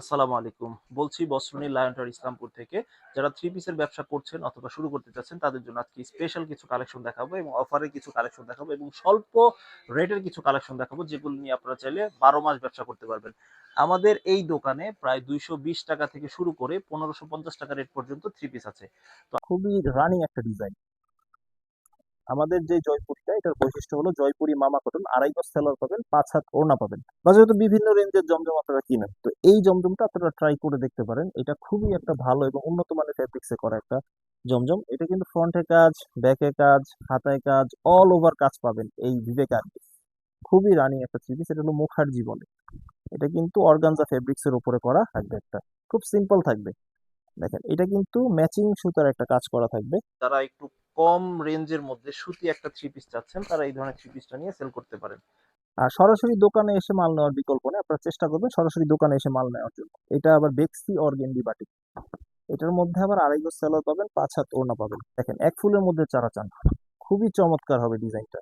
আসসালামু আলাইকুম। বলছি বস্ত্রনী লায়নটার ইসলামপুর থেকে। যারা থ্রি পিসের ব্যবসা করছেন অথবা শুরু করতে চাচ্ছেন, তাদের জন্য আজকে স্পেশাল কিছু কালেকশন দেখাবো এবং অফারের কিছু কালেকশন দেখাবো এবং স্বল্প রেটের কিছু কালেকশন দেখাবো, যেগুলো নিয়ে আপনারা চাইলে বারো মাস ব্যবসা করতে পারবেন। আমাদের এই দোকানে প্রায় দুইশো বিশ টাকা থেকে শুরু করে পনেরোশো টাকা রেট পর্যন্ত থ্রি পিস আছে। তো খুবই রানিং একটা ডিজাইন আমাদের যে জয়পুরিটা, এটার বৈশিষ্ট্য হলো জয়পুরি মামা কটন, আড়াই গজ সেলার পাবেন, পাঁচ হাত ওড়না পাবেন। বা যেহেতু বিভিন্ন রেঞ্জের জমজম আপনারা কিনেন, তো এই জমজমটা আপনারা ট্রাই করে দেখতে পারেন। এটা খুবই একটা ভালো এবং উন্নত মানের ফ্যাব্রিক্সে করা একটা জমজম। এটা কিন্তু ফ্রন্টে কাজ ব্যাকে কাজ, হাতায় কাজ অল ওভার কাজ পাবেন এই বিবেক খুবই রানিং একটা থ্রি পিস এটা হলো মুখার জীবনে এটা কিন্তু অর্গানজা ফেব্রিক্স এর উপরে করা থাকবে একটা। খুব সিম্পল থাকবে। দেখেন এটা কিন্তু ম্যাচিং সুতার একটা কাজ করা থাকবে। যারা একটু কম রেঞ্জের মধ্যে সুতি একটা থ্রি পিস চাচ্ছেন তারা এই ধরনের থ্রি পিসটা নিয়ে সেল করতে পারেন। আর সরাসরি দোকানে এসে মাল নেওয়ার বিকল্প নেই আপনারা চেষ্টা করবেন সরাসরি দোকানে এসে মাল নেওয়ার জন্য। এটা আবার বেক্সি অর্গেন্ডি বাটিক এটার মধ্যে আবার আড়াই গজ সেলার পাবেন পাঁচ হাত ওড়না পাবেন। দেখেন এক ফুলের মধ্যে চারা চান। খুবই চমৎকার হবে ডিজাইনটা।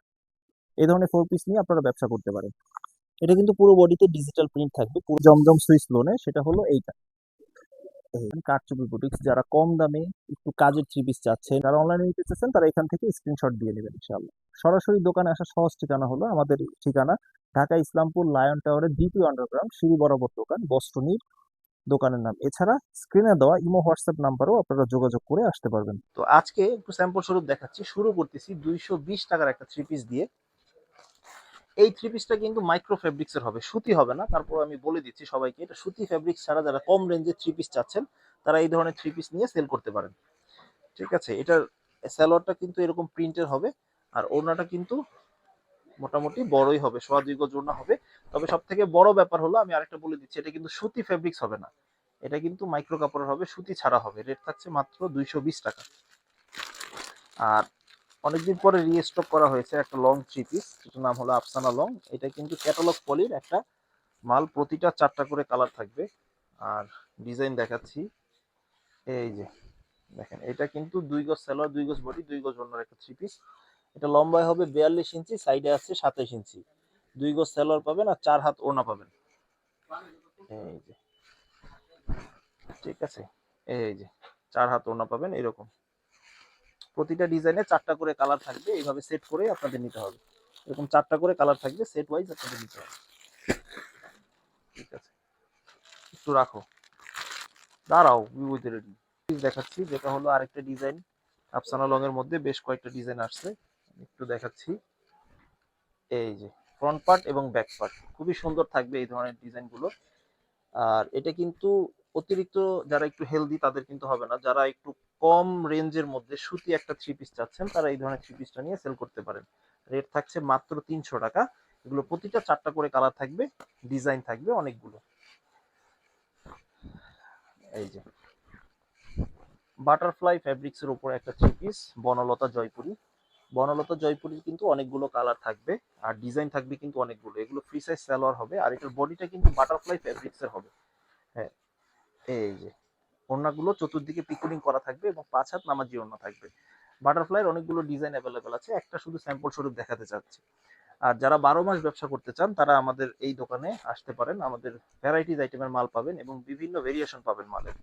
এই ধরনের ফোর পিস নিয়ে আপনারা ব্যবসা করতে পারেন। এটা কিন্তু পুরো বডিতে ডিজিটাল প্রিন্ট থাকবে পুরো জমজম সুইচ লোনে সেটা হলো এইটা। কারচুপি বুটিক্স যারা কম দামে একটু কাজের থ্রি পিস চাচ্ছেন যারা অনলাইনে নিতে চাচ্ছেন তারা এখান থেকে স্ক্রিনশট দিয়ে নেবেন ইনশাআল্লাহ। সরাসরি দোকানে আসা সহজ ঠিকানা হলো আমাদের ঠিকানা ঢাকা ইসলামপুর লায়ন টাওয়ারের দ্বিতীয় আন্ডারগ্রাউন্ড সিঁড়ি বরাবর দোকান বস্ত্রনীর দোকানের নাম। এছাড়া স্ক্রিনে দেওয়া ইমো হোয়াটসঅ্যাপ নাম্বারও আপনারা যোগাযোগ করে আসতে পারবেন। তো আজকে একটু স্যাম্পল স্বরূপ দেখাচ্ছি। শুরু করতেছি দুইশো বিশ টাকার একটা থ্রি পিস দিয়ে এই থ্রি পিসটা কিন্তু মাইক্রো ফেব্রিক্স এর হবে, সুতি হবে না। তারপর আমি বলে দিচ্ছি সবাইকে, এটা সুতি ফেব্রিক্স ছাড়া যারা কম রেঞ্জের থ্রি পিস চাচ্ছেন, তারা এই ধরনের থ্রি পিস নিয়ে সেল করতে পারেন। ঠিক আছে? এটার স্যালোয়ারটা কিন্তু এরকম প্রিন্টের হবে, আর ওড়নাটা কিন্তু মোটামুটি বড়ই হবে সোয়া দুই গজ ওড়না হবে। তবে সব থেকে বড় ব্যাপার হলো, আমি আরেকটা বলে দিচ্ছি, এটা কিন্তু সুতি ফেব্রিক্স হবে না। এটা কিন্তু মাইক্রো কাপড়ের হবে, সুতি ছাড়া হবে। রেট থাকছে মাত্র দুইশো বিশ টাকা। আর অনেকদিন পরে রিস্টক করা হয়েছে একটা লং থ্রি পিস যেটার নাম হলো আফসানা লং এটা কিন্তু ক্যাটালগ পলির একটা মাল, প্রতিটা চারটা করে কালার থাকবে। আর ডিজাইন দেখাচ্ছি। এই যে, দেখেন, এটা কিন্তু দুই গজ সালোয়ার, দুই গজ বডি দুই গজ অন্য একটা থ্রি পিস এটা লম্বায় হবে বিয়াল্লিশ ইঞ্চি সাইডে আছে সাতাইশ ইঞ্চি। দুই গজ সালোয়ার পাবেন আর চার হাত ওনা পাবেন। এই যে, ঠিক আছে? এই যে, চার হাত ওনা পাবেন, এরকম। প্রতিটা ডিজাইনে চারটা করে কালার থাকবে, এইভাবে সেট করে আপনাদের নিতে হবে। এরকম চারটা করে কালার থাকবে সেট ওয়াইজ আপনাদের নিতে হবে। ঠিক আছে। একটু রাখো। দাঁড়াও বিবইতে রেডি দেখাচ্ছি, যেটা হলো আরেকটা ডিজাইন। আফসানা লং এর মধ্যে বেশ কয়েকটা ডিজাইন আসছে। একটু দেখাচ্ছি। এই যে ফ্রন্ট পার্ট এবং ব্যাক পার্ট খুবই সুন্দর থাকবে এই ধরনের ডিজাইনগুলো। আর এটা কিন্তু অতিরিক্ত যারা একটু হেলদি তাদের কিন্তু হবে না। যারা একটু কম রেঞ্জের মধ্যে সুতি একটা থ্রি পিস চাচ্ছেন, তারা এই ধরনের থ্রি পিসটা নিয়ে সেল করতে পারেন। রেট থাকছে মাত্র তিনশো টাকা। এগুলো প্রতিটা চারটা করে কালার থাকবে ডিজাইন থাকবে অনেকগুলো। এই যে। বাটারফ্লাই ফ্যাব্রিক্স এর উপর একটা থ্রি পিস বনলতা জয়পুরি। বনলতা জয়পুরির কিন্তু অনেকগুলো কালার থাকবে, আর ডিজাইন থাকবে কিন্তু অনেকগুলো। এগুলো ফ্রি সাইজ সালোয়ার হবে, আর এটার বডিটা কিন্তু বাটারফ্লাই ফ্যাব্রিক্স এর হবে। হ্যাঁ এই যে। ওড়নাগুলো চতুর্দিকে পিকুলিং করা থাকবে এবং পাঁচ হাত নামাজি ওড়না থাকবে। বাটারফ্লাইয়ের অনেকগুলো ডিজাইন অ্যাভেলেবেল আছে, একটা শুধু স্যাম্পল স্বরূপ দেখাতে চাচ্ছি। আর যারা বারো মাস ব্যবসা করতে চান, তারা আমাদের এই দোকানে আসতে পারেন। আমাদের ভ্যারাইটিজ আইটেমের মাল পাবেন এবং বিভিন্ন ভেরিয়েশন পাবেন মালের।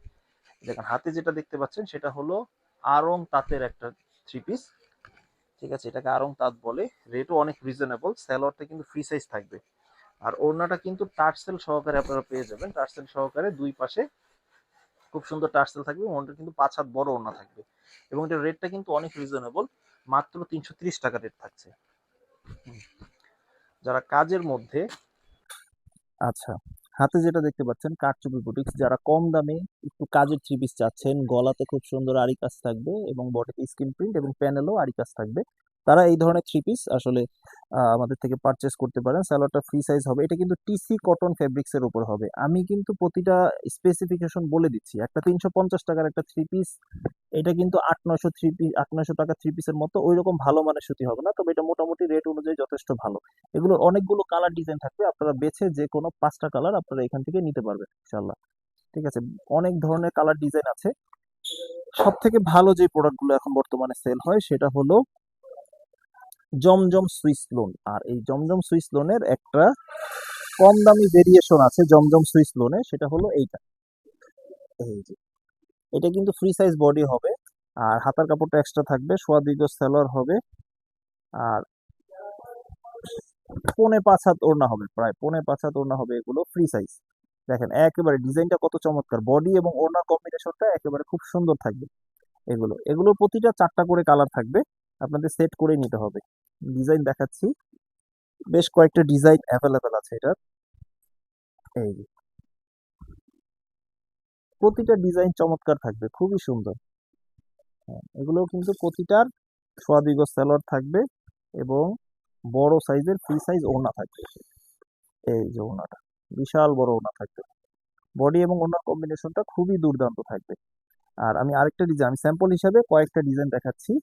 দেখেন, হাতে যেটা দেখতে পাচ্ছেন, সেটা হলো আরং তাঁতের একটা থ্রি পিস ঠিক আছে, এটাকে আরং তাঁত বলে। রেটও অনেক রিজনেবল স্যালোয়ারটা কিন্তু ফ্রি সাইজ থাকবে। আর ওড়নাটা কিন্তু টার্সেল সহকারে আপনারা পেয়ে যাবেন। টার্সেল সহকারে দুই পাশে খুব সুন্দর টার্সেল থাকবে ওড়নাটা কিন্তু পাঁচ হাত বড় ওড়না থাকবে এবং এটার রেটটা কিন্তু অনেক রিজনেবল মাত্র তিনশো ত্রিশ টাকা রেট থাকছে। যারা কাজের মধ্যে আচ্ছা হাতে যেটা দেখতে পাচ্ছেন কারচুপি বুটিক্স যারা কম দামে একটু কাজের থ্রি পিস চাচ্ছেন, গলাতে খুব সুন্দর আরি কাজ থাকবে এবং বডিতে স্ক্রিন প্রিন্ট এবং প্যানেলও আরি কাজ থাকবে। তারা এই ধরনের থ্রি পিস আসলে আমাদের থেকে পারচেস করতে পারেন। স্যালোয়ারটা ফ্রি সাইজ হবে। এটা কিন্তু টিসি কটন ফেব্রিক্স এর উপর হবে। আমি কিন্তু প্রতিটা স্পেসিফিকেশন বলে দিচ্ছি। একটা তিনশো পঞ্চাশ টাকার একটা থ্রি পিস এটা কিন্তু আট নয়শো থ্রি পিস আট নয়শো টাকা থ্রি পিসের মতো ওই রকম ভালো মানের সুতি হবে না। তবে এটা মোটামুটি রেট অনুযায়ী যথেষ্ট ভালো। এগুলো অনেকগুলো কালার ডিজাইন থাকবে। আপনারা বেছে যে কোনো পাঁচটা কালার আপনারা এখান থেকে নিতে পারবেন ইনশাল্লাহ ঠিক আছে? অনেক ধরনের কালার ডিজাইন আছে। সব থেকে ভালো যে প্রোডাক্টগুলো এখন বর্তমানে সেল হয়, সেটা হলো জমজম সুইস লোন। আর এই জমজম সুইস লোনের একটা কম দামি ভেরিয়েশন আছে জমজম সুইস লোনে, সেটা হলো এইটা। এই যে, এটা কিন্তু ফ্রি সাইজ বডি হবে, আর হাতার কাপড়টা এক্সট্রা থাকবে সোয়া দুই হবে, আর পৌনে পাঁচ হাত ওড়না হবে প্রায়, পৌনে পাঁচ হাত ওড়না হবে এগুলো ফ্রি সাইজ দেখেন, একেবারে ডিজাইনটা কত চমৎকার বডি এবং ওড়নার কম্বিনেশনটা একেবারে খুব সুন্দর থাকবে। এগুলো এগুলো প্রতিটা চারটা করে কালার থাকবে। আপনাদের সেট করে নিতে হবে। ডিজাইন দেখাচ্ছি। বেশ কয়েকটা ডিজাইন অ্যাভেলেবেল আছে এটার। এই। প্রতিটা ডিজাইন চমৎকার থাকবে খুবই সুন্দর। হ্যাঁ, এগুলো কিন্তু প্রতিটার সোয়া দুই গজ সালোয়ার থাকবে এবং বড় সাইজের ফ্রি সাইজ ওনা থাকবে। এই যে ওনাটা বিশাল বড় ওনা থাকবে। বডি এবং ওড়নার কম্বিনেশনটা খুবই দুর্দান্ত থাকবে। আর আমি আরেকটা ডিজাইন আমি স্যাম্পল হিসাবে কয়েকটা ডিজাইন দেখাচ্ছি।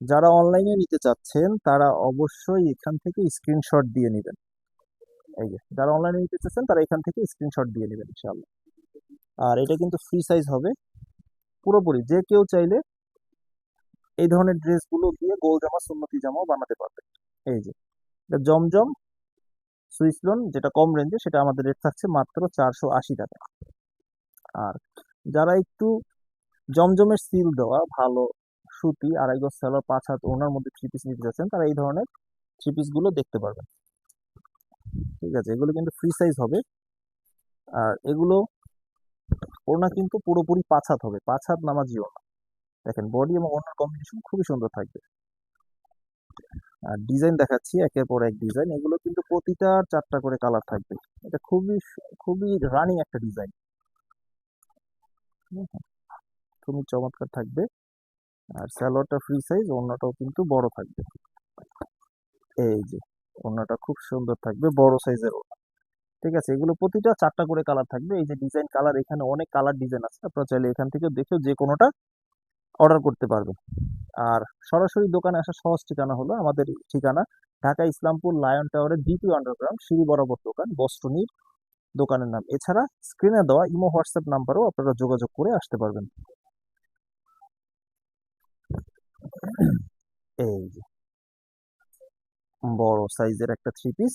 যারা অনলাইনে নিতে চাচ্ছেন, তারা অবশ্যই এখান থেকে স্ক্রিনশট দিয়ে নেবেন। এই যে, যারা অনলাইনে নিতে চাচ্ছেন, তারা এখান থেকে স্ক্রিনশট দিয়ে নেবেন, ইনশাআল্লাহ। আর এটা কিন্তু ফ্রি সাইজ হবে। পুরোপুরি, যে কেউ চাইলে এই ধরনের ড্রেসগুলো দিয়ে গোল জামা, সুন্নতি জামাও বানাতে পারবে। এই যে, এটা জমজম সুইস লোন যেটা কম রেঞ্জে সেটা আমাদের রেট থাকছে মাত্র চারশো আশি টাকা। আর যারা একটু জমজমের সিল দেওয়া, ভালো সুতি, আড়াই গজ সালোয়ার, পাঁচ হাত ওনার মধ্যে থ্রি পিস নিতে যাচ্ছেন, তারা এই ধরনের থ্রি পিসগুলো দেখতে পারবেন। ঠিক আছে, এগুলো কিন্তু ফ্রি সাইজ হবে। আর এগুলো ওড়না কিন্তু পুরোপুরি পাঁচ হাত হবে, পাঁচ হাত নামাজি ওড়না। দেখেন বডি এবং ওড়নার কম্বিনেশন খুবই সুন্দর থাকবে। আর ডিজাইন দেখাচ্ছি, একের পর এক ডিজাইন এগুলো কিন্তু প্রতিটা চারটা করে কালার থাকবে। এটা খুবই খুবই রানিং একটা ডিজাইন খুবই চমৎকার থাকবে। আর স্যালোয়ারটা ফ্রি সাইজ ওড়নাটাও কিন্তু বড় থাকবে। এই যে, ওড়নাটা খুব সুন্দর থাকবে, বড় সাইজের ওড়না। ঠিক আছে, এগুলো প্রতিটা চারটা করে কালার থাকবে। এই যে ডিজাইন কালার এখানে অনেক কালার ডিজাইন আছে। আপনারা চাইলে এখান থেকে দেখেও যে কোনোটা অর্ডার করতে পারবেন। আর সরাসরি দোকানে আসা সহজ ঠিকানা হলো আমাদের ঠিকানা ঢাকা ইসলামপুর লায়ন টাওয়ারের দ্বিতীয় আন্ডারগ্রাউন্ড সিঁড়ি বরাবর দোকান বস্টনির দোকানের নাম। এছাড়া স্ক্রিনে দেওয়া ইমো হোয়াটসঅ্যাপ নাম্বারও আপনারা যোগাযোগ করে আসতে পারবেন। এই বড় সাইজের একটা থ্রি পিস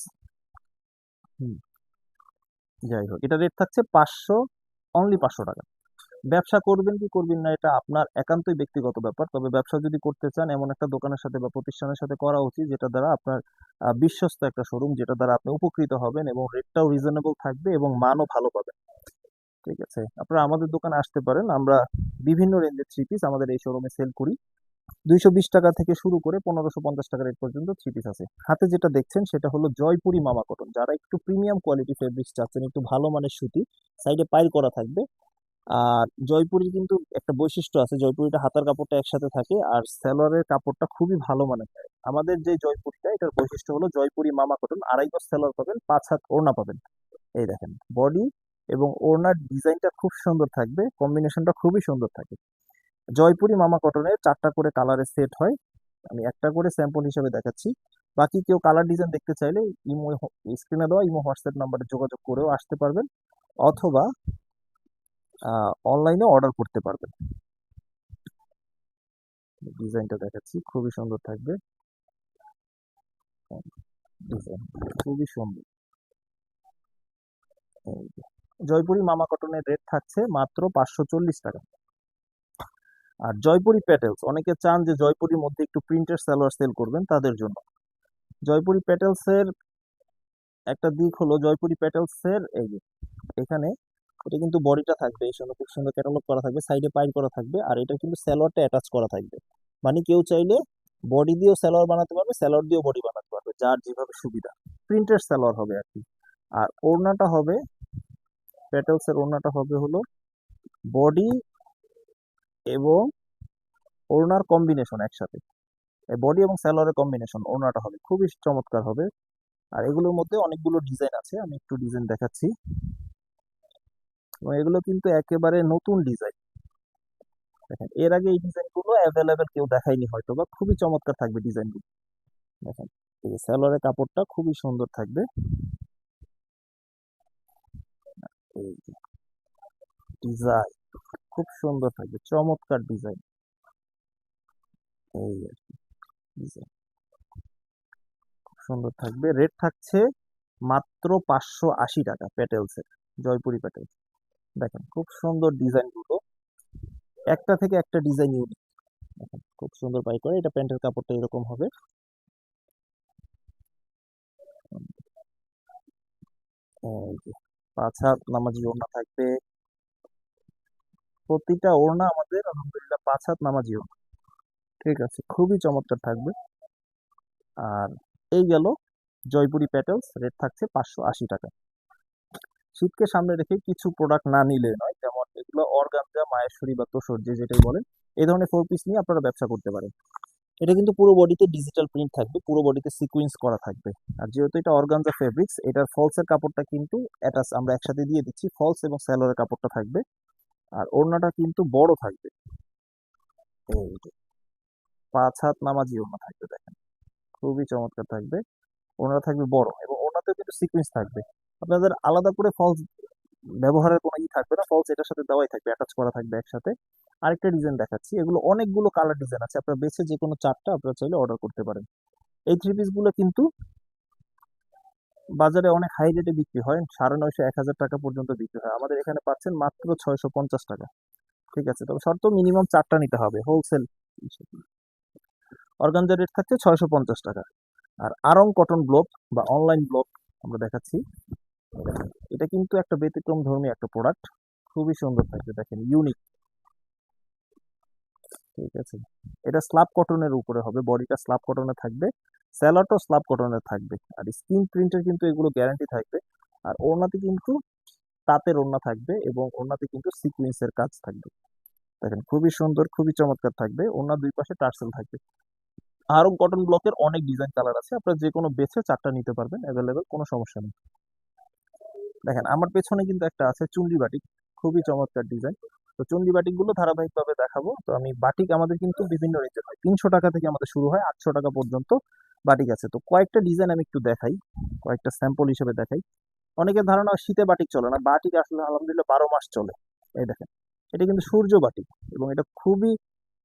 যাই হোক, এটা রেট থাকছে পাঁচশো অনলি পাঁচশো টাকা। ব্যবসা করবেন কি করবেন না, এটা আপনার একান্তই ব্যক্তিগত ব্যাপার। তবে ব্যবসা যদি করতে চান, এমন একটা দোকানের সাথে বা প্রতিষ্ঠানের সাথে করা উচিত, যেটা দ্বারা আপনার বিশ্বস্ত একটা শোরুম যেটা দ্বারা আপনি উপকৃত হবেন এবং রেটটাও রিজনেবল থাকবে এবং মানও ভালো পাবেন। ঠিক আছে? আপনারা আমাদের দোকানে আসতে পারেন। আমরা বিভিন্ন রেঞ্জের থ্রি পিস আমাদের এই শোরুমে সেল করি। দুইশো বিশ টাকা থেকে শুরু করে পনেরোশো পঞ্চাশ টাকা রেট পর্যন্ত থ্রি পিস আছে। হাতে যেটা দেখছেন সেটা হলো জয়পুরি মামা কটন যারা একটু প্রিমিয়াম কোয়ালিটি ফেব্রিক্স চাচ্ছেন, একটু ভালো মানের সুতি সাইডে পাইল করা থাকবে। আর জয়পুরির কিন্তু একটা বৈশিষ্ট্য আছে, জয়পুরিটা হাতার কাপড়টা একসাথে থাকে আর সালোয়ারের কাপড়টা খুবই ভালো মানের হয়। আমাদের যে জয়পুরিটা, এটার বৈশিষ্ট্য হলো জয়পুরি মামা কটন আড়াই গজ সালোয়ার পাবেন, পাঁচ হাত ওড়না পাবেন। এই দেখেন বডি এবং ওড়নার ডিজাইনটা খুব সুন্দর থাকবে কম্বিনেশনটা খুবই সুন্দর থাকে। জয়পুরি মামা কটনের চারটা করে কালারের সেট হয়। আমি একটা করে স্যাম্পল হিসেবে দেখাচ্ছি। বাকি কেউ কালার ডিজাইন দেখতে চাইলে ইমো স্ক্রিনে দেওয়া ইমো হোয়াটসঅ্যাপ নাম্বারে যোগাযোগ করেও আসতে পারবেন। অথবা অনলাইনে অর্ডার করতে পারবেন। ডিজাইনটা দেখাচ্ছি, খুবই সুন্দর থাকবে। ডিজাইন খুবই সুন্দর। জয়পুরি মামা কটনের রেট থাকছে মাত্র পাঁচশো চল্লিশ টাকা। আর জয়পুরি প্যাটেলস অনেকে চান যে জয়পুরির মধ্যে একটু প্রিন্টেড সালোয়ার সেল করবেন তাদের জন্য। জয়পুরি প্যাটেলস এর একটা দিক হলো, জয়পুরি প্যাটেলস এর এই যে, এখানে এটা কিন্তু বডিটা থাকবে, এই সময় খুব সুন্দর ক্যাটালগ করা থাকবে সাইডে পাইল করা থাকবে, আর এটা কিন্তু স্যালোয়ারটা অ্যাটাচ করা থাকবে। মানে কেউ চাইলে বডি দিয়েও স্যালোয়ার বানাতে পারবে, সালোয়ার দিয়েও বডি বানাতে পারবে, যার যেভাবে সুবিধা। প্রিন্টেড স্যালোয়ার হবে আর কি। আর ওড়নাটা হবে প্যাটেলসের ওড়নাটা হবে হলো বডি এবং ওড়নার কম্বিনেশন একসাথে। বডি এবং স্যালোয়ারের কম্বিনেশন ওড়নাটা হবে, খুবই চমৎকার হবে। আর এগুলোর মধ্যে অনেকগুলো ডিজাইন আছে, আমি একটু ডিজাইন দেখাচ্ছি। এবং এগুলো কিন্তু একেবারে নতুন ডিজাইন দেখেন, এর আগে এই ডিজাইনগুলো অ্যাভেলেবেল কেউ দেখায়নি হয়তো বা, খুবই চমৎকার থাকবে ডিজাইনগুলো দেখেন, এই যে স্যালোয়ারের কাপড়টা খুবই সুন্দর থাকবে। ডিজাইন খুব সুন্দর থাকবে, চমৎকার ডিজাইন এই আর কি ডিজাইন খুব সুন্দর থাকবে। রেট থাকছে মাত্র পাঁচশো আশি টাকা প্যাটেলসের জয়পুরি প্যাটেলস দেখেন, খুব সুন্দর ডিজাইনগুলো একটা থেকে একটা ডিজাইন ইউনিক খুব সুন্দর বাই করে। এটা প্যান্টের কাপড়টা এরকম হবে। পাঁচ হাত নামাজি ওড়না থাকবে। প্রতিটা ওড়না আমাদের আলহামদুলিল্লাহ পাঁচ হাত নামাজি ওড়না। ঠিক আছে, খুবই চমৎকার থাকবে। আর এই গেল জয়পুরি প্যাটেলস, রেট থাকছে পাঁচশো আশি টাকা। শীতকে সামনে রেখে কিছু প্রোডাক্ট না নিলে নয়, যেমন এগুলো অর্গানজা, মায়েশ্বরী বা তোসর যে যেটাই বলেন এই ধরনের ফোর পিস নিয়ে আপনারা ব্যবসা করতে পারেন। এটা কিন্তু পুরো বডিতে ডিজিটাল প্রিন্ট থাকবে, পুরো বডিতে সিকুয়েন্স করা থাকবে। আর যেহেতু এটা অর্গানজা ফেব্রিক্স এটার ফলসের কাপড়টা কিন্তু অ্যাটাচ আমরা একসাথে দিয়ে দিচ্ছি ফলস এবং স্যালোয়ারের কাপড়টা থাকবে। আর ওড়নাটা কিন্তু বড় থাকবে। এই পাঁচ হাত নামাজি ওড়না থাকবে দেখেন। খুবই চমৎকার থাকবে। ওড়না থাকবে বড় এবং ওড়নাতে কিন্তু সিকুয়েন্স থাকবে। আপনাদের আলাদা করে ফলস ব্যবহারের কোনো ই থাকবে না। ফলস এটার সাথে দেওয়াই থাকবে অ্যাটাচ করা থাকবে একসাথে। আরেকটা ডিজাইন দেখাচ্ছি। এগুলো অনেকগুলো কালার ডিজাইন আছে। আপনারা বেছে যে কোনো চারটা আপনারা চাইলে অর্ডার করতে পারেন। এই থ্রি পিসগুলো কিন্তু বাজারে অনেক হাই রেটে বিক্রি হয়। সাড়ে নয়শো, এক হাজার টাকা পর্যন্ত বিক্রি হয়। আমাদের এখানে পাচ্ছেন মাত্র ছয়শো পঞ্চাশ টাকা। ঠিক আছে? তবে শর্ত মিনিমাম চারটা নিতে হবে। হোলসেল অর্গানজার রেট থাকছে ছয়শো পঞ্চাশ টাকা। আর আরং কটন ব্লক বা অনলাইন ব্লক আমরা দেখাচ্ছি। এটা কিন্তু একটা ব্যতিক্রম ধর্মী একটা প্রোডাক্ট খুবই সুন্দর থাকবে দেখেন ইউনিক ঠিক আছে? এটা স্ল্যাব কটনের উপরে হবে বডিটা স্ল্যাব কটনের থাকবে স্যালাডও স্ল্যাব কটনের থাকবে, আর স্ক্রিন প্রিন্টের কিন্তু এগুলো গ্যারান্টি থাকবে, আর ওড়নাতে কিন্তু তাঁতের ওড়না থাকবে এবং ওড়নাতে কিন্তু সিকুয়েন্সের কাজ থাকবে। দেখেন, খুবই সুন্দর, খুবই চমৎকার থাকবে, ওড়নার দুই পাশে টার্সেল থাকবে। আরও কটন ব্লকের অনেক ডিজাইন কালার আছে, আপনারা যে কোনো বেছে চারটা নিতে পারবেন অ্যাভেলেবেল কোনো সমস্যা নেই। দেখেন, আমার পেছনে কিন্তু একটা আছে চুন্ডি বাটিক, খুবই চমৎকার ডিজাইন তো চুন্ডি বাটিকগুলো ধারাবাহিকভাবে দেখাবো। তো আমি বাটিক আমাদের কিন্তু বিভিন্ন রেঞ্জের হয়। তিনশো টাকা থেকে আমাদের শুরু হয়, আটশো টাকা পর্যন্ত বাটিক আছে। তো কয়েকটা ডিজাইন আমি একটু দেখাই, কয়েকটা স্যাম্পল হিসেবে দেখাই। অনেকের ধারণা শীতে বাটিক চলে না, বাটিক আসলে আলহামদুলিল্লাহ বারো মাস চলে। এই দেখেন, এটা কিন্তু সূর্য বাটিক এবং এটা খুবই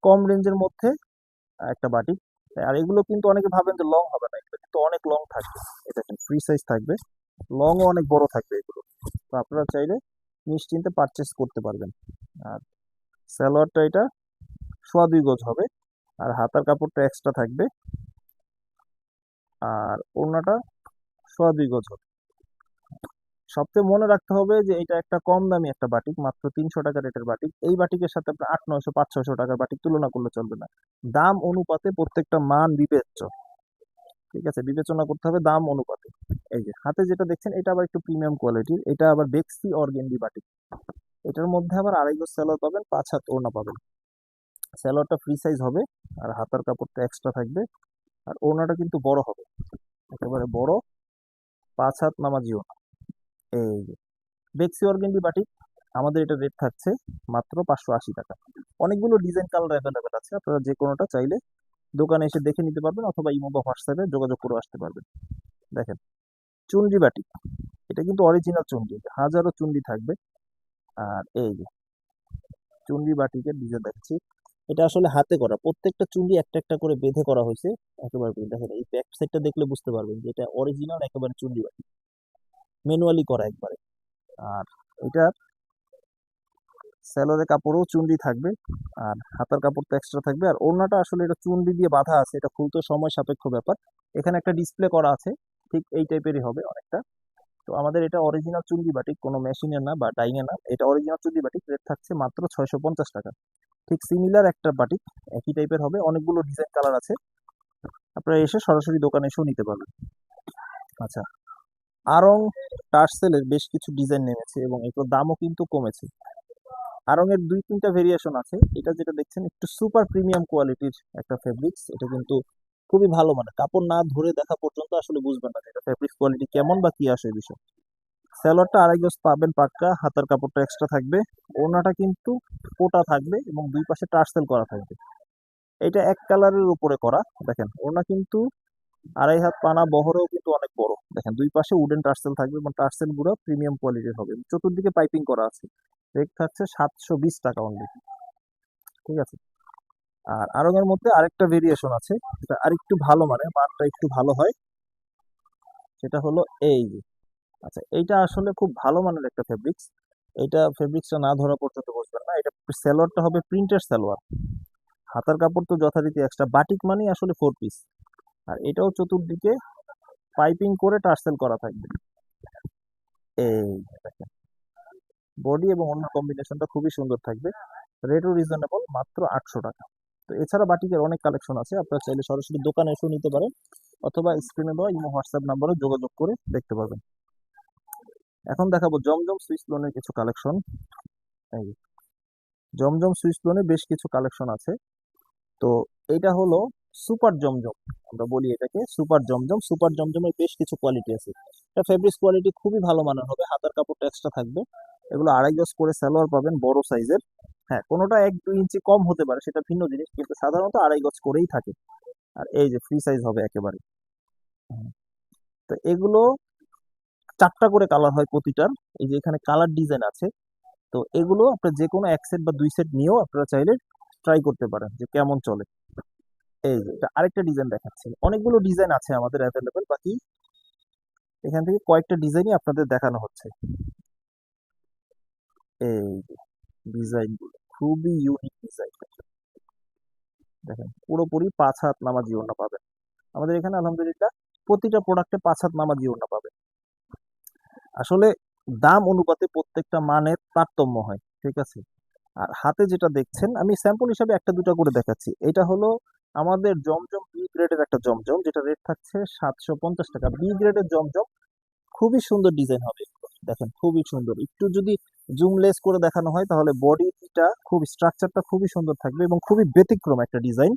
কম রেঞ্জের মধ্যে একটা বাটিক। আর এগুলো কিন্তু অনেকে ভাবেন যে লং হবে না, এগুলো কিন্তু অনেক লং থাকবে। এটা ফ্রি সাইজ থাকবে লংও অনেক বড় থাকবে এগুলো। তো আপনারা চাইলে নিশ্চিন্তে পারচেস করতে পারবেন। আর সালোয়ারটা এটা সোয়া দুই গজ হবে, আর হাতার কাপড়টা এক্সট্রা থাকবে। আর ওড়নাটা সোয়া দুই গজ হবে। সবচেয়ে মনে রাখতে হবে যে এটা একটা কম দামি একটা বাটিক, মাত্র তিনশো টাকা রেটের বাটিক। এই বাটিকের সাথে আপনার আট, নয়শো, পাঁচ, ছয়শো টাকার বাটিক তুলনা করলে চলবে না। দাম অনুপাতে প্রত্যেকটা মান বিবেচ্য। ঠিক আছে? বিবেচনা করতে হবে দাম অনুপাতে। এই যে, হাতে যেটা দেখছেন, এটা আবার একটু প্রিমিয়াম কোয়ালিটির এটা আবার বেক্সি অর্গেন্ডি বাটিক এটার মধ্যে আবার আড়াই গজ সালোয়ার পাবেন, পাঁচ হাত ওড়না পাবেন। সালোয়ারটা ফ্রি সাইজ হবে, আর হাতার কাপড়টা এক্সট্রা থাকবে, আর ওড়নাটা কিন্তু বড় হবে। একেবারে বড়, পাঁচ হাত নামাজি ওড়না। এই যে বেক্সি অর্গেন্ডি বাটিক আমাদের এটা রেট থাকছে মাত্র পাঁচশো আশি টাকা। অনেকগুলো ডিজাইন কালার অ্যাভেলেবেল আছে, আপনারা যে কোনোটা চাইলে দোকানে এসে দেখে নিতে পারবেন অথবা ইমো বা হোয়াটসঅ্যাপে যোগাযোগ করে আসতে পারবেন। দেখেন চুন্ডি বাটিক। এটা কিন্তু অরিজিনাল চুন্ডি হাজারো চুন্ডি থাকবে। আর এই যে চুন্ডি বাটিকের ডিজাইন দেখছি এটা আসলে হাতে করা, প্রত্যেকটা চুন্ডি একটা একটা করে বেঁধে করা হয়েছে। একেবারে দেখেন, এই ব্যাক সাইডটা দেখলে বুঝতে পারবেন যে এটা অরিজিনাল একেবারে চুন্ডি বাটি ম্যানুয়ালি করা একবারে। আর এটার স্যালোরে কাপড়ও চুন্ডি থাকবে আর হাতার কাপড় তো এক্সট্রা থাকবে। আর ওড়নাটা আসলে এটা চুন্ডি দিয়ে বাঁধা আছে, এটা খুলতে সময় সাপেক্ষ ব্যাপার। এখানে একটা ডিসপ্লে করা আছে, ঠিক এই টাইপেরই হবে অনেকটা। তো আমাদের এটা অরিজিনাল চুন্ডি বাটিক কোনো মেশিনের না বা ডাইংয়ে না, এটা অরিজিনাল চুন্ডি বাটিক রেট থাকছে মাত্র ছয়শো পঞ্চাশ টাকা। ঠিক সিমিলার একটা বাটিক একই টাইপের হবে, অনেকগুলো ডিজাইন কালার আছে। আপনারা এসে সরাসরি দোকানে এসেও নিতে পারবেন। আচ্ছা আরং টার্সেলের বেশ কিছু ডিজাইন নেমেছে এবং এগুলোর দামও কিন্তু কমেছে। আরং এর দুই, তিনটা ভেরিয়েশন আছে। এটা যেটা দেখছেন, একটু সুপার প্রিমিয়াম কোয়ালিটির একটা ফেব্রিক্স এটা কিন্তু খুবই ভালো মানে কাপড় না ধরে দেখা পর্যন্ত আসলে বুঝবেন না এটা ফেব্রিক্স কোয়ালিটি কেমন বা কি আসে বিষয়। স্যালোয়ারটা আড়াই গজ পাবেন পাক্কা, হাতার কাপড়টা এক্সট্রা থাকবে। ওড়নাটা কিন্তু কোটা থাকবে এবং দুই পাশে টার্সেল করা থাকবে। এটা এক কালারের উপরে করা, দেখেন। ওড়না কিন্তু আড়াই হাত পানা বহরেও কিন্তু অনেক বড়। দেখেন, দুই পাশে উডেন টার্সেল থাকবে এবং টার্সেলগুলো প্রিমিয়াম কোয়ালিটির হবে। চতুর্দিকে পাইপিং করা আছে। রেট থাকছে সাতশো বিশ টাকা অনলি ঠিক আছে? আর আরং এর মধ্যে আরেকটা ভেরিয়েশন আছে এটা আরেকটু ভালো মানে মানটা একটু ভালো হয়। সেটা হলো এই আচ্ছা এইটা আসলে খুব ভালো মানের একটা ফেব্রিক্স এটা ফেব্রিক্সটা না ধরা পর্যন্ত বসবেন না। এটা সালোয়ারটা হবে প্রিন্টের সালোয়ার। হাতার কাপড় তো যথারীতি এক্সট্রা বাটিক মানেই আসলে ফোর পিস আর এটাও চতুর্দিকে পাইপিং করে টার্সেল করা থাকবে। এই বডি এবং অন্য কম্বিনেশনটা খুবই সুন্দর থাকবে। রেটও রিজনেবল, মাত্র আটশো টাকা। তো এছাড়া বাটিকের অনেক কালেকশন আছে, আপনারা চাইলে সরাসরি দোকানে এসেও নিতে পারেন অথবা স্ক্রিনে দেওয়া ইমো, হোয়াটসঅ্যাপ নাম্বারে যোগাযোগ করে দেখতে পারবেন। এখন দেখাবো জমজম সুইচ লোনের কিছু কালেকশন। জমজম সুইচ লোনে বেশ কিছু কালেকশন আছে। তো এটা হলো সুপার জমজম, আমরা বলি এটাকে সুপার জমজম। সুপার জমজমের বেশ কিছু কোয়ালিটি আছে। এটা ফেব্রিক্স কোয়ালিটি খুবই ভালো মানের হবে, হাতার কাপড়টা এক্সট্রা থাকবে। এগুলো আড়াই গজ করে সালোয়ার পাবেন বড় সাইজের হ্যাঁ কোনোটা এক দুই ইঞ্চি কম হতে পারে, সেটা ভিন্ন জিনিস, কিন্তু সাধারণত আড়াই গজ করেই থাকে। আর এই যে ফ্রি সাইজ হবে একেবারে। তো এগুলো চারটা করে কালার হয় প্রতিটার। এই যে এখানে কালার ডিজাইন আছে। তো এগুলো আপনার যে কোনো এক সেট বা দুই সেট নিয়েও আপনারা চাইলে ট্রাই করতে পারেন যে কেমন চলে। এই যে এটা আরেকটা ডিজাইন দেখাচ্ছি। অনেকগুলো ডিজাইন আছে আমাদের অ্যাভেলেবেল বাকি এখান থেকে কয়েকটা ডিজাইনই আপনাদের দেখানো হচ্ছে। এই ডিজাইনগুলো খুবই ইউনিক ডিজাইন দেখেন, পুরোপুরি পাঁচ হাত নামাজি ওড়না পাবেন। আমাদের এখানে আলহামদুলিল্লাহ প্রতিটা প্রোডাক্টে পাঁচ হাত নামাজি ওড়না পাবেন। আসলে দাম অনুপাতে প্রত্যেকটা মানের তারতম্য হয়, ঠিক আছে? আর হাতে যেটা দেখছেন, আমি স্যাম্পল হিসাবে একটা দুটো করে দেখাচ্ছি। এটা হলো আমাদের জমজম বি গ্রেডের একটা জমজম, যেটা রেট থাকছে সাতশো পঞ্চাশ টাকা। বি গ্রেডের জমজম খুবই সুন্দর ডিজাইন হবে। দেখেন, খুবই সুন্দর। একটু যদি জুমলেস করে দেখানো হয়, তাহলে বডিটা খুব স্ট্রাকচারটা খুবই সুন্দর থাকবে এবং খুবই ব্যতিক্রম একটা ডিজাইন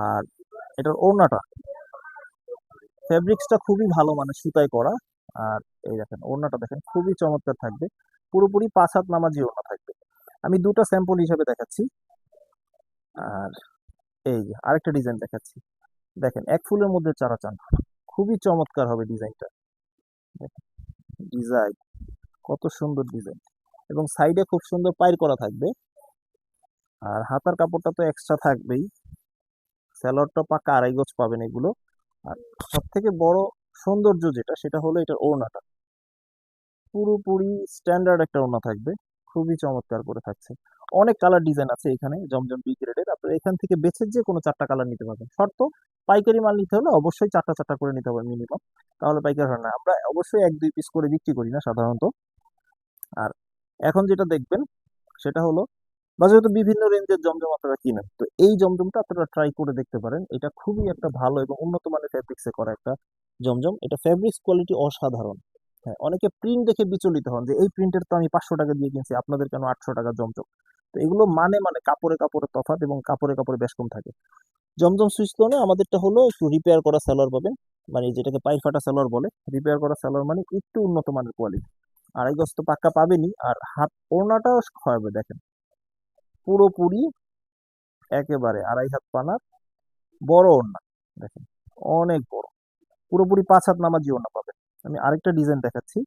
আর এটার ওড়নাটা ফেব্রিক্সটা খুবই ভালো মানে সুতায় করা। আর এই দেখেন, ওড়নাটা দেখেন, খুবই চমৎকার থাকবে। পুরোপুরি পাঁচ হাত নামাজি ওড়না থাকবে। আমি দুটো স্যাম্পল হিসাবে দেখাচ্ছি। আর এই যে, আরেকটা ডিজাইন দেখাচ্ছি। দেখেন, এক ফুলের মধ্যে চারা চান খুবই চমৎকার হবে ডিজাইনটা ডিজাইন কত সুন্দর ডিজাইন এবং সাইডে খুব সুন্দর পাইর করা থাকবে। আর হাতার কাপড়টা তো এক্সট্রা থাকবেই। স্যালোয়ারটা পাকা আড়াই গজ পাবেন এগুলো। আর সব থেকে বড় সৌন্দর্য যেটা, সেটা হলো এটার ওড়নাটা। পুরোপুরি স্ট্যান্ডার্ড একটা ওড়না থাকবে। খুবই চমৎকার করে থাকছে। অনেক কালার ডিজাইন আছে এখানে, জমজম বি গ্রেডের আপনারা এখান থেকে বেছে যে কোনো চারটা কালার নিতে পারবেন। শর্ত, পাইকারি মাল নিতে হলে অবশ্যই চারটা চারটা করে নিতে হবে মিনিমাম তাহলে পাইকারি হয় না। আমরা অবশ্যই এক, দুই পিস করে বিক্রি করি না সাধারণত। আর এখন যেটা দেখবেন, সেটা হলো বাজারে তো বিভিন্ন রেঞ্জের জমজম আপনারা কিনেন, তো এই জমজমটা আপনারা ট্রাই করে দেখতে পারেন। এটা খুবই একটা ভালো এবং উন্নত মানের ফ্যাব্রিক্সে করা একটা জমজম। এটা ফ্যাব্রিক্স কোয়ালিটি অসাধারণ। হ্যাঁ অনেকে প্রিন্ট দেখে বিচলিত হন যে, এই প্রিন্টের তো আমি পাঁচশো টাকা দিয়ে কিনছি, আপনাদের কেন আটশো টাকা জমজম? তো এগুলো মানে মানে কাপড়ে কাপড়ে তফাত এবং কাপড়ে কাপড়ে বেশ কম থাকে। জমজম সুইচ লোনে আমাদেরটা হলো একটু রিপেয়ার করা সালোয়ার পাবেন। মানে যেটাকে পাই ফাটা সালোয়ার বলে। রিপেয়ার করা সালোয়ার মানে একটু উন্নত মানের কোয়ালিটি আড়াই গজ তো পাক্কা পাবেনই। আর হাত ওড়নাটাও হবে দেখেন। পুরোপুরি একেবারে আড়াই হাত পানার বড় ওড়না, দেখেন। অনেক বড়। পুরোপুরি পাঁচ হাত নামাজি ওড়না পাবেন। আমি আরেকটা ডিজাইন দেখাচ্ছি।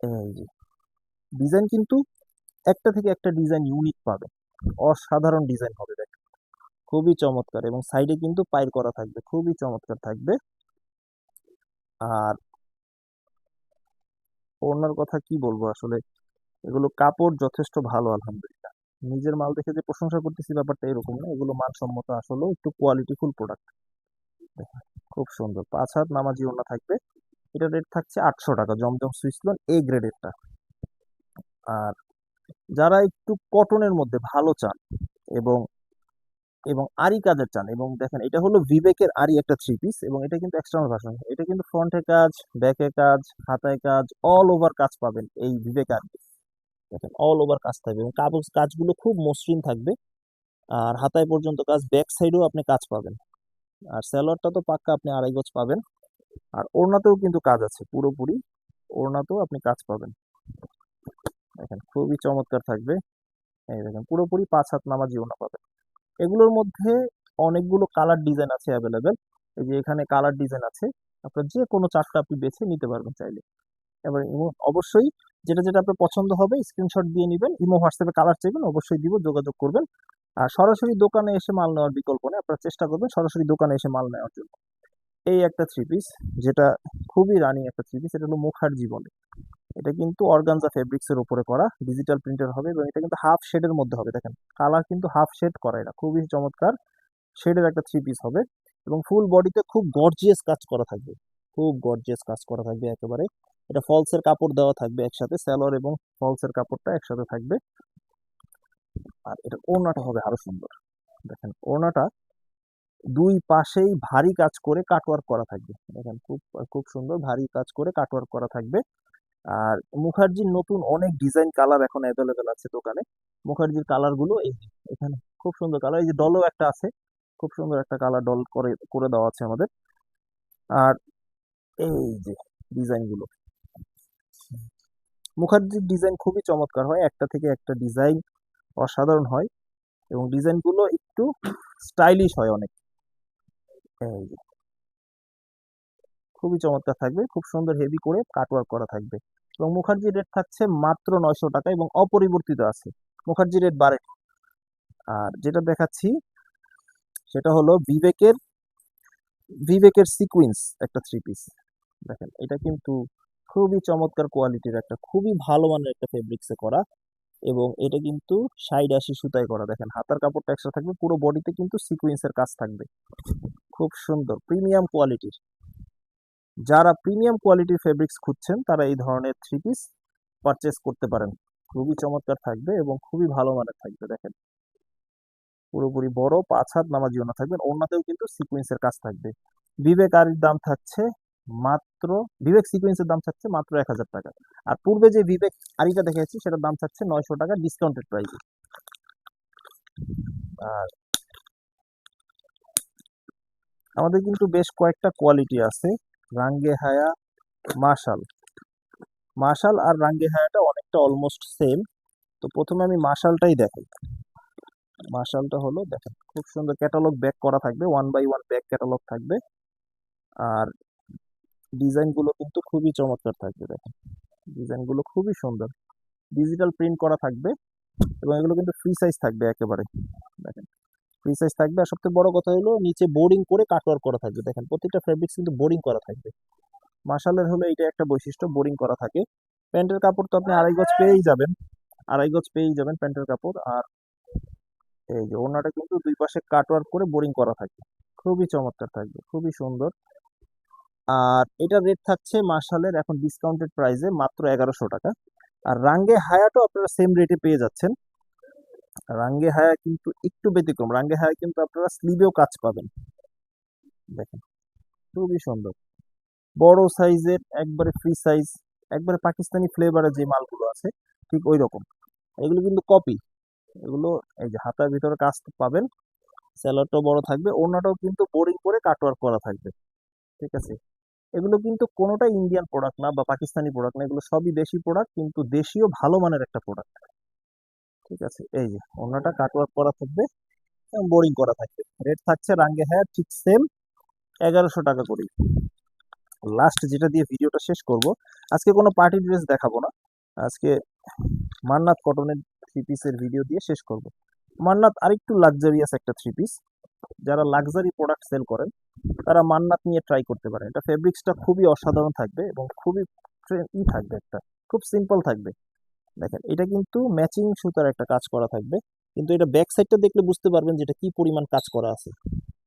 এই যে। ডিজাইন কিন্তু একটা থেকে একটা ডিজাইন ইউনিক পাবে। অসাধারণ ডিজাইন হবে দেখ। খুবই চমৎকার এবং সাইডে কিন্তু পাইর করা থাকবে, খুবই চমৎকার থাকবে। আর ওড়নার কথা কি বলব আসলে? এগুলো কাপড় যথেষ্ট ভালো, আলহামদুলিল্লাহ। নিজের মাল দেখে যে প্রশংসা করতেছি ব্যাপারটা এরকম না। এগুলো মানসম্মত আসলে একটু কোয়ালিটিফুল প্রোডাক্ট খুব সুন্দর। পাঁচ হাত নামাজি ওড়না থাকবে। এটা রেট থাকছে আটশো টাকা। জমজম সুইসলন এ গ্রেডেরটা আর যারা একটু কটনের মধ্যে ভালো চান এবং এবং আরি কাজের চান এবং দেখেন এটা হলো বিবেকের আরি একটা থ্রি পিস এবং এটা কিন্তু এক্সটার্নাল ভার্সন এটা কিন্তু ফ্রন্টে কাজ ব্যাকে কাজ, হাতায় কাজ অল ওভার কাজ পাবেন এই বিবেক আরি। দেখেন অল ওভার কাজ থাকবে এবং কাগজ কাজগুলো খুব মসৃণ থাকবে। আর হাতায় পর্যন্ত কাজ ব্যাক সাইডেও আপনি কাজ পাবেন। আর স্যালোয়ারটা তো পাক্কা আপনি আড়াই গজ পাবেন। আর ওড়নাতেও কিন্তু কাজ আছে, পুরোপুরি ওড়নাতেও আপনি কাজ পাবেন। দেখেন, খুবই চমৎকার থাকবে। এই দেখেন, পুরোপুরি পাঁচ হাত নামাজি ওড়না পাবেন। এগুলোর মধ্যে অনেকগুলো কালার ডিজাইন আছে অ্যাভেলেবেল এই যে এখানে কালার ডিজাইন আছে। আপনার যে কোনো চারটা আপনি বেছে নিতে পারবেন চাইলে। এবার অবশ্যই যেটা যেটা আপনার পছন্দ হবে স্ক্রিনশট দিয়ে নেবেন। ইমো হোয়াটসঅ্যাপে কালার চাইবেন, অবশ্যই দিব, যোগাযোগ করবেন। আর সরাসরি দোকানে এসে মাল নেওয়ার বিকল্প নেই। আপনারা চেষ্টা করবেন সরাসরি দোকানে এসে মাল নেওয়ার জন্য। এই একটা থ্রি পিস যেটা খুবই রানিং একটা থ্রি পিস এটা হলো মুখার্জি বলে। এটা কিন্তু অর্গানজা ফেব্রিক্স এর উপরে করা ডিজিটাল প্রিন্টার হবে এবং এটা কিন্তু হাফ শেডের মধ্যে হবে, দেখেন। কালার কিন্তু হাফ শেড করা এটা, খুবই চমৎকার। শেডের একটা থ্রি পিস হবে এবং ফুল বডিতে খুব গর্জিয়াস কাজ করা থাকবে। খুব গর্জিয়াস কাজ করা থাকবে একেবারে। এটা ফলসের কাপড় দেওয়া থাকবে একসাথে স্যালোয়ার এবং ফলসের কাপড়টা একসাথে থাকবে। আর এটা ওড়নাটা হবে আরও সুন্দর। দেখেন, ওড়নাটা দুই পাশেই ভারী কাজ করে কাটওয়ার্ক করা থাকবে। দেখেন, খুব খুব সুন্দর ভারী কাজ করে কাটওয়ার্ক করা থাকবে। আর মুখার্জির নতুন অনেক ডিজাইন কালার এখন অ্যাভেলেবেল আছে দোকানে। মুখার্জির কালারগুলো এই এখানে খুব সুন্দর কালার এই যে ডলও একটা আছে। খুব সুন্দর একটা কালার ডল করে করে দেওয়া আছে আমাদের। আর এই যে ডিজাইনগুলো। মুখার্জির ডিজাইন খুবই চমৎকার হয়। একটা থেকে একটা ডিজাইন অসাধারণ হয়। এবং ডিজাইনগুলো একটু স্টাইলিশ হয় অনেক। এই যে। খুবই চমৎকার থাকবে। খুব সুন্দর হেভি করে কাটওয়ার্ক করা থাকবে। এবং মুখার্জি রেট থাকছে মাত্র নয়শো টাকা এবং অপরিবর্তিত আছে। মুখার্জি রেট বাড়ে। আর যেটা দেখাচ্ছি, সেটা হলো বিবেকের বিবেকের সিকুয়েন্স একটা থ্রি পিস দেখেন, এটা কিন্তু খুবই চমৎকার কোয়ালিটির একটা, খুবই ভালো মানের একটা ফেব্রিক্সে করা। এবং এটা কিন্তু সাইড আশি সুতায় করা। দেখেন, হাতার কাপড়টা এক্সট্রা থাকবে, পুরো বডিতে কিন্তু সিকুয়েন্সের কাজ থাকবে। খুব সুন্দর প্রিমিয়াম কোয়ালিটির যারা প্রিমিয়াম কোয়ালিটির ফেব্রিক্স খুঁজছেন, তারা এই ধরনের থ্রি পিস পারচেস করতে পারেন। খুবই চমৎকার থাকবে এবং খুবই ভালো মানের থাকবে, দেখেন। পুরোপুরি বড়, পাঁচ হাত নামাজি ওনা থাকবে ওনাতেও কিন্তু সিকুয়েন্সের কাজ থাকবে। বিবেক আরির দাম থাকছে মাত্র, বিবেক সিকুয়েন্সের দাম থাকছে মাত্র এক হাজার টাকা। আর পূর্বে যে বিবেক আরিটা দেখেছি সেটার দাম থাকছে নয়শো টাকা ডিসকাউন্টেড প্রাইসে আর আমাদের কিন্তু বেশ কয়েকটা কোয়ালিটি আছে। রাঙ্গে হায়া, মাশাল। মাশাল আর রাঙ্গে হায়াটা অনেকটা অলমোস্ট সেম তো প্রথমে আমি মাশালটাই দেখাই। মাশালটা হলো, দেখেন, খুব সুন্দর ক্যাটালগ ব্যাক করা থাকবে one by one back catalogue থাকবে। আর ডিজাইনগুলো কিন্তু খুবই চমৎকার থাকবে, দেখেন। ডিজাইনগুলো খুবই সুন্দর। ডিজিটাল প্রিন্ট করা থাকবে এবং এগুলো কিন্তু ফ্রি সাইজ থাকবে একেবারে, দেখেন। ফ্রি সাইজ থাকবে। আর সবথেকে বড় কথা হলো, নিচে বোর্ডিং করে কাটওয়ার্ক করা থাকবে। দেখেন, প্রত্যেকটা ফেব্রিক্স কিন্তু বোর্ডিং করা থাকবে। মাশালের হলো এটা একটা বৈশিষ্ট্য বোরিং করা থাকে। প্যান্টের কাপড় তো আপনি আড়াই গজ পেয়েই যাবেন। আড়াই গজ পেয়েই যাবেন প্যান্টের কাপড়। আর এই যে ওড়নাটা কিন্তু দুই পাশে কাটওয়ার্ক করে বোরিং করা থাকে খুবই চমৎকার থাকবে, খুবই সুন্দর। আর এটা রেট থাকছে মার্শালের এখন ডিসকাউন্টেড প্রাইসে মাত্র এগারোশো টাকা। আর রাঙ্গে হায়াটাও আপনারা সেম রেটে পেয়ে যাচ্ছেন। রাঙ্গে হায়া কিন্তু একটু ব্যতিক্রম। রাঙ্গে হায়া কিন্তু আপনারা স্লিভেও কাজ পাবেন। দেখেন, খুবই সুন্দর। বড় সাইজের, একবারে ফ্রি সাইজ একবারে পাকিস্তানি ফ্লেভারের যে মালগুলো আছে, ঠিক ওই রকম এগুলো কিন্তু কপি এগুলো এই যে হাতার ভিতরে কাজ পাবেন। স্যালাডটাও বড় থাকবে, ওড়নাটাও কিন্তু বোরিং করে কাটওয়ার্ক করা থাকবে। ঠিক আছে? এগুলো কিন্তু কোনোটাই ইন্ডিয়ান প্রোডাক্ট না বা পাকিস্তানি প্রোডাক্ট না, এগুলো সবই দেশি প্রোডাক্ট কিন্তু দেশীয় ভালো মানের একটা প্রোডাক্ট ঠিক আছে, এই যে ওড়নাটা কাটওয়ার্ক করা থাকবে বোরিং করা থাকবে। রেট থাকছে রাঙ্গে হ্যাঁ ঠিক সেম এগারোশো টাকা করেই। লাস্ট যেটা দিয়ে ভিডিওটা শেষ করব, আজকে কোনো পার্টি ড্রেস দেখাবো না, আজকে মান্নাত কটনের থ্রি পিসের ভিডিও দিয়ে শেষ করব। মান্নাত আরেকটু লাক্সারিয়াস একটা থ্রি পিস যারা লাক্সারি প্রোডাক্ট সেল করেন, তারা মান্নাত নিয়ে ট্রাই করতে পারেন। এটা ফেব্রিক্সটা খুবই অসাধারণ থাকবে এবং খুবই ই থাকবে একটা, খুব সিম্পল থাকবে। দেখেন, এটা কিন্তু ম্যাচিং সুতার একটা কাজ করা থাকবে। কিন্তু এটা ব্যাক সাইডটা দেখলে বুঝতে পারবেন যে এটা কি পরিমাণ কাজ করা আছে।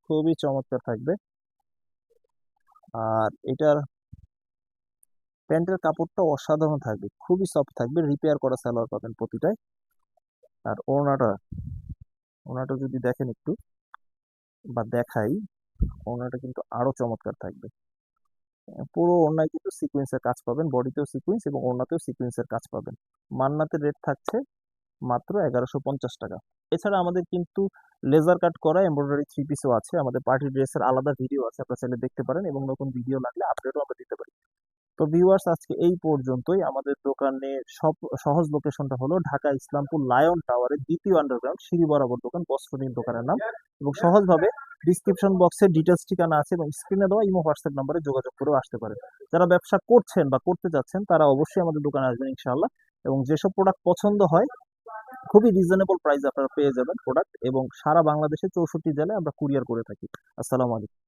খুবই চমৎকার থাকবে। আর এটার প্যান্টের কাপড়টা অসাধারণ থাকবে, খুবই সফট থাকবে রিপেয়ার করা সালোয়ার পাবেন প্রতিটায় আর ওড়নাটা ওড়নাটা যদি দেখেন একটু বা দেখাই, ওড়নাটা কিন্তু আরও চমৎকার থাকবে। পুরো অন্যায় কিন্তু সিকুয়েন্সের কাজ পাবেন। বডিতেও সিকুয়েন্স এবং ওড়নাতেও সিকুয়েন্সের কাজ পাবেন। মান্নাতে রেট থাকছে মাত্র এগারোশো পঞ্চাশ টাকা। এছাড়া আমাদের কিন্তু লেজার কাট করা এমব্রয়ডারি থ্রি পিসও আছে। আমাদের পার্টি ড্রেসের আলাদা ভিডিও আছে, আপনারা চাইলে দেখতে পারেন এবং নতুন ভিডিও লাগলে আপডেটও আমরা দিতে পারি। তো ভিউয়ার্স আজকে এই পর্যন্তই। আমাদের দোকানে সব সহজ লোকেশনটা হলো ঢাকা ইসলামপুর লায়ন টাওয়ারের দ্বিতীয় আন্ডারগ্রাউন্ড সিঁড়ি বরাবর দোকান, বস্ত্রনীল দোকানের নাম। এবং সহজভাবে ডিসক্রিপশন বক্সে ডিটেলস ঠিকানা আছে এবং স্ক্রিনে দেওয়া ইমো হোয়াটসঅ্যাপ নাম্বারে যোগাযোগ করেও আসতে পারেন যারা ব্যবসা করছেন বা করতে যাচ্ছেন, তারা অবশ্যই আমাদের দোকানে আসবেন ইনশাআল্লাহ। এবং যেসব প্রোডাক্ট পছন্দ হয়, খুবই রিজনেবল প্রাইস আপনারা পেয়ে যাবেন প্রোডাক্ট এবং সারা বাংলাদেশে চৌষট্টি জেলায় আমরা কুরিয়ার করে থাকি। আসসালামু আলাইকুম।